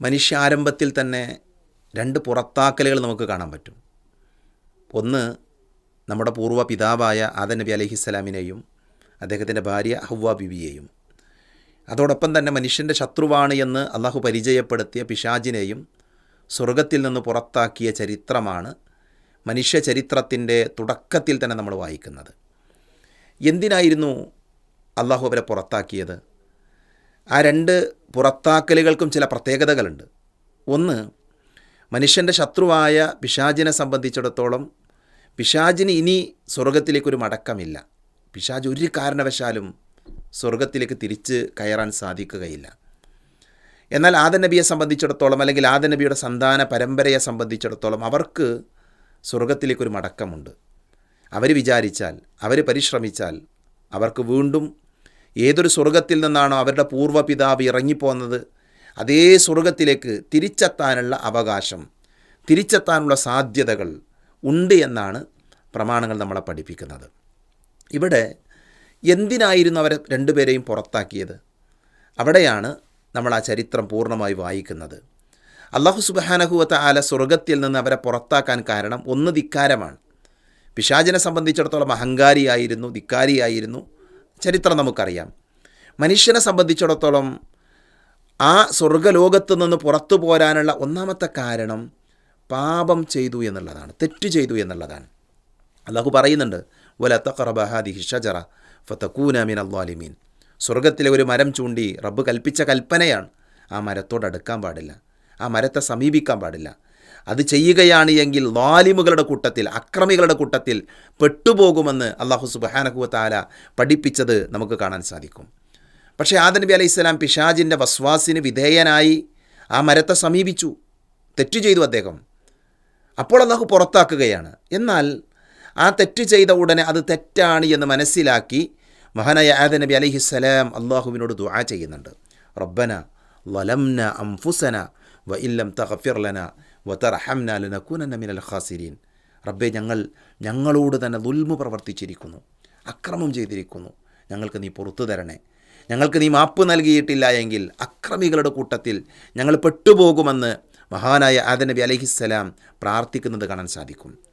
മനുഷ്യാരംഭത്തിൽ തന്നെ രണ്ട് പുറത്താക്കലുകൾ നമുക്ക് കാണാൻ പറ്റും. ഒന്ന് നമ്മുടെ പൂർവ പിതാവായ ആദൻ നബി അലഹിസ്സലാമിനെയും അദ്ദേഹത്തിന്റെ ഭാര്യ ഹവ്വ ബിബിയെയും അതോടൊപ്പം തന്നെ മനുഷ്യന്റെ ശത്രുവാണ് എന്ന് അള്ളാഹു പരിചയപ്പെടുത്തിയ പിശാജിനെയും സ്വർഗത്തിൽ നിന്ന് പുറത്താക്കിയ ചരിത്രമാണ് മനുഷ്യ ചരിത്രത്തിന്റെ തുടക്കത്തിൽ തന്നെ നമ്മൾ വായിക്കുന്നത്. എന്തിനായിരുന്നു അള്ളാഹു അവരെ പുറത്താക്കിയത്? ആ രണ്ട് പുറത്താക്കലുകൾക്കും ചില പ്രത്യേകതകളുണ്ട്. ഒന്ന് മനുഷ്യന്റെ ശത്രുവായ പിശാജിനെ സംബന്ധിച്ചിടത്തോളം പിശാജിന് ഇനി സ്വർഗത്തിലേക്കൊരു മടക്കമില്ല. പിശാജ് ഒരു കാരണവശാലും സ്വർഗത്തിലേക്ക് തിരിച്ച് കയറാൻ സാധിക്കുകയില്ല. എന്നാൽ ആദൻ നബിയെ സംബന്ധിച്ചിടത്തോളം അല്ലെങ്കിൽ ആദൻ നബിയുടെ സന്താന പരമ്പരയെ സംബന്ധിച്ചിടത്തോളം അവർക്ക് സ്വർഗത്തിലേക്കൊരു മടക്കമുണ്ട്. അവർ വിചാരിച്ചാൽ അവർ പരിശ്രമിച്ചാൽ അവർക്ക് വീണ്ടും ഏതൊരു സ്വർഗത്തിൽ നിന്നാണോ അവരുടെ പൂർവപിതാവ് ഇറങ്ങിപ്പോന്നത് അതേ സ്വർഗത്തിലേക്ക് തിരിച്ചെത്താനുള്ള അവകാശം തിരിച്ചെത്താനുള്ള സാധ്യതകൾ ഉണ്ട് എന്നാണ് പ്രമാണങ്ങൾ നമ്മളെ പഠിപ്പിക്കുന്നത്. ഇവിടെ എന്തിനായിരുന്നു അവരെ രണ്ടുപേരെയും പുറത്താക്കിയത്? അവിടെയാണ് നമ്മൾ ആ ചരിത്രം പൂർണമായി വായിക്കുന്നത്. അള്ളാഹു സുബാനഹുവത്ത ആല സ്വർഗത്തിൽ നിന്ന് അവരെ പുറത്താക്കാൻ കാരണം ഒന്ന് ധിക്കാരമാണ്. പിശാചിനെ സംബന്ധിച്ചിടത്തോളം അഹങ്കാരിയായിരുന്നു ധിക്കാരിയായിരുന്നു. ചരിത്രം നമുക്കറിയാം. മനുഷ്യനെ സംബന്ധിച്ചിടത്തോളം ആ സ്വർഗലോകത്ത് നിന്ന് പുറത്തു പോരാനുള്ള ഒന്നാമത്തെ കാരണം പാപം ചെയ്തു എന്നുള്ളതാണ് തെറ്റ് ചെയ്തു എന്നുള്ളതാണ്. അള്ളാഹു പറയുന്നുണ്ട് വലത്തഖറബഹാദി ഷജറ ഫതകൂന മിൻ അള്ളാലിമീൻ സ്വർഗത്തിലെ ഒരു മരം ചൂണ്ടി റബ്ബ് കൽപ്പിച്ച കൽപ്പനയാണ്. ആ മരത്തോട് അടുക്കാൻ പാടില്ല ആ മരത്തെ സമീപിക്കാൻ പാടില്ല അത് ചെയ്യുകയാണ് എങ്കിൽ വാലിമുകളുടെ കൂട്ടത്തിൽ അക്രമികളുടെ കൂട്ടത്തിൽ പെട്ടുപോകുമെന്ന് അള്ളാഹു സുബാനഹുവത്താല പഠിപ്പിച്ചത് നമുക്ക് കാണാൻ സാധിക്കും. പക്ഷേ ആദൻ നബി അലൈഹി സ്വലാം പിശാജിന്റെ വസ്വാസിന് വിധേയനായി ആ മരത്തെ സമീപിച്ചു. തെറ്റു ചെയ്തു അദ്ദേഹം. അപ്പോൾ അള്ളാഹു പുറത്താക്കുകയാണ്. എന്നാൽ ആ തെറ്റ് ചെയ്ത ഉടനെ അത് തെറ്റാണ് എന്ന് മനസ്സിലാക്കി മഹാനായ ആദ നബി അലൈഹിസ്സലാം അള്ളാഹുവിനോട് ദുആ ചെയ്യുന്നുണ്ട്. റബ്ബന വലംന അംഫുസന വ ഇല്ലം തഗഫിർലന വതർഹംന ലനകൂനന്ന മിനൽ ഖാസിരീൻ. റബ്ബെ ഞങ്ങൾ ഞങ്ങളോട് തന്നെ ദുൽമു പ്രവർത്തിച്ചിരിക്കുന്നു അക്രമം ചെയ്തിരിക്കുന്നു. ഞങ്ങൾക്ക് നീ പുറത്തു തരണേ. ഞങ്ങൾക്ക് നീ മാപ്പ് നൽകിയിട്ടില്ല എങ്കിൽ അക്രമികളുടെ കൂട്ടത്തിൽ ഞങ്ങൾ പെട്ടുപോകുമെന്ന് മഹാനായ ആദനബി അലഹിസ്സലാം പ്രാർത്ഥിക്കുന്നത് കാണാൻ സാധിക്കും.